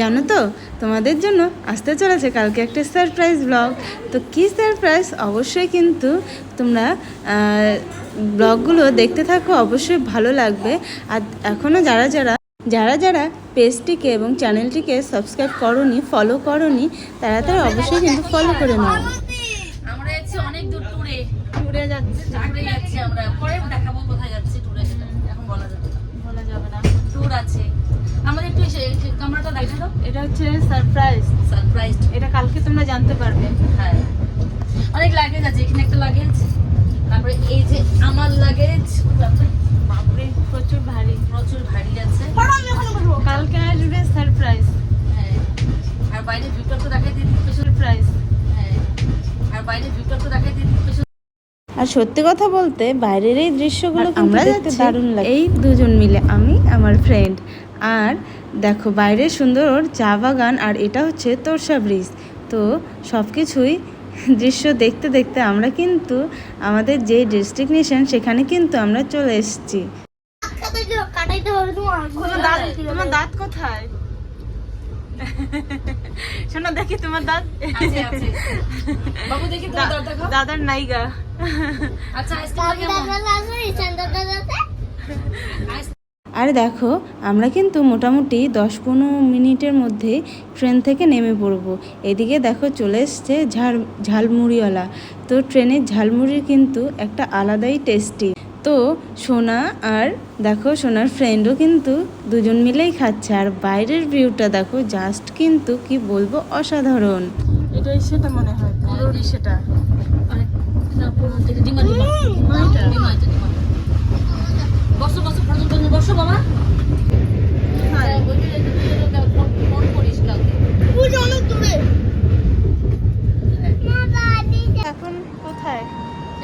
জানো তো তোমাদের জন্য আসতে চলেছে কালকে একটা সারপ্রাইজ ব্লগ তো কী সারপ্রাইজ অবশ্যই কিন্তু তোমরা ব্লগগুলো দেখতে থাকো অবশ্যই ভালো লাগবে। আর এখনও যারা যারা যারা যারা পেজটিকে এবং চ্যানেলটিকে সাবস্ক্রাইব করনি ফলো করনি তারা তারা অবশ্যই কিন্তু ফলো করে নাও। আমরা যাচ্ছি অনেক দূর ট্যুরে। যাচ্ছে। ট্যুরে যাচ্ছি আমরা। পরে এটা হচ্ছে সারপ্রাইজ সারপ্রাইজ এটা কালকে তোমরা জানতে পারবে। হ্যাঁ। অনেক লাগেজ আছে এখানে একটা লাগেজ তারপরে এই যে আমার লাগেজ বাপরে প্রচুর ভারী। প্রচুর ভারী আছে। কালকে আসবে সারপ্রাইজ হ্যাঁ। আর বাইরে ভিউটা তো দেখাই পেছনে সারপ্রাইজ হ্যাঁ। আর বাইরে ভিউটা তো দেখাই পেছনে আর সত্যি কথা বলতে বাইরের এই দৃশ্যগুলো আমরা আমরা দেখতে দারুণ লাগে। এই দুজন মিলে আমি আমার ফ্রেন্ড আর দেখো বাইরে সুন্দর চা বাগান আর এটা হচ্ছে তোরসা ব্রিজ। তো সব কিছুই দৃশ্য দেখতে দেখতে আমরা কিন্তু আমাদের যে ডেস্টিনেশন সেখানে কিন্তু আমরা চলে এসেছি। তোমার দাঁত কোথায়? শোনো দেখি তোমার দাঁত। আছে আছে। বাবু দেখি তোমার দাঁত দেখাও। দাদার নাইগা আচ্ছা আর দেখো আমরা কিন্তু মোটামুটি দশ পনেরো মিনিটের মধ্যে ট্রেন থেকে নেমে পড়ব। এদিকে দেখো চলে এসছে ঝাল ঝালমুড়িওয়ালা। তো ট্রেনের ঝালমুড়ির কিন্তু একটা আলাদাই টেস্টি। তো সোনা আর দেখো সোনার ফ্রেন্ডও কিন্তু দুজন মিলেই খাচ্ছে। আর বাইরের ভিউটা দেখো জাস্ট কিন্তু কি বলব অসাধারণ। এটাই সেটা মনে হয় পুরোই সেটা। অনেক- না, পুরো থেকে ডিমা ডিমা ডিমাটা? ডিমা এটা ডিমা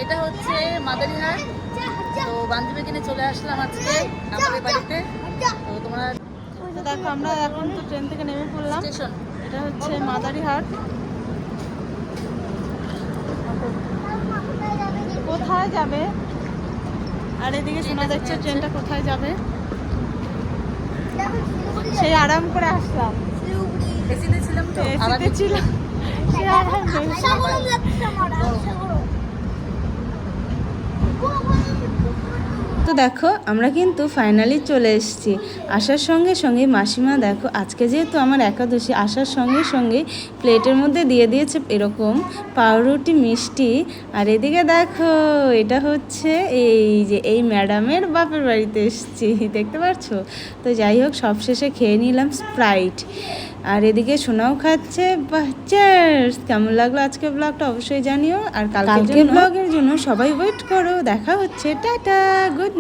এটা হচ্ছে মাদারিহাট। তো বান্ধবী কিনে চলে আসলাম আজকে আমাদের বাড়িতে। তো তোমরা দেখো আমরা এখন তো ট্রেন থেকে নেমে পড়লাম। স্টেশন। এটা হচ্ছে মাদারিহাট। কোথায় যাবে? আর এদিকে শোনা যাচ্ছে ট্রেনটা কোথায় যাবে? সেই আরাম করে আসলাম। এসিতে ছিলাম তো। এসিতে ছিল সেই আরাম করে। তো দেখো আমরা কিন্তু ফাইনালি চলে এসেছি। আসার সঙ্গে সঙ্গে মাসিমা দেখো আজকে যেহেতু আমার একাদশী আসার সঙ্গে সঙ্গে প্লেটের মধ্যে দিয়ে দিয়েছে এরকম পাউরুটি মিষ্টি। আর এদিকে দেখো এটা হচ্ছে এই যে এই ম্যাডামের বাপের বাড়িতে এসেছি দেখতে পাচ্ছ তো যাই হোক সবশেষে খেয়ে নিলাম স্প্রাইট। আর এদিকে সোনাও খাচ্ছে cheers! কেমন লাগল আজকে ব্লগটা অবশ্যই জানিও। আর কালকে ব্লগের জন্য সবাই ওয়েট করো দেখা হচ্ছে টাটা গুড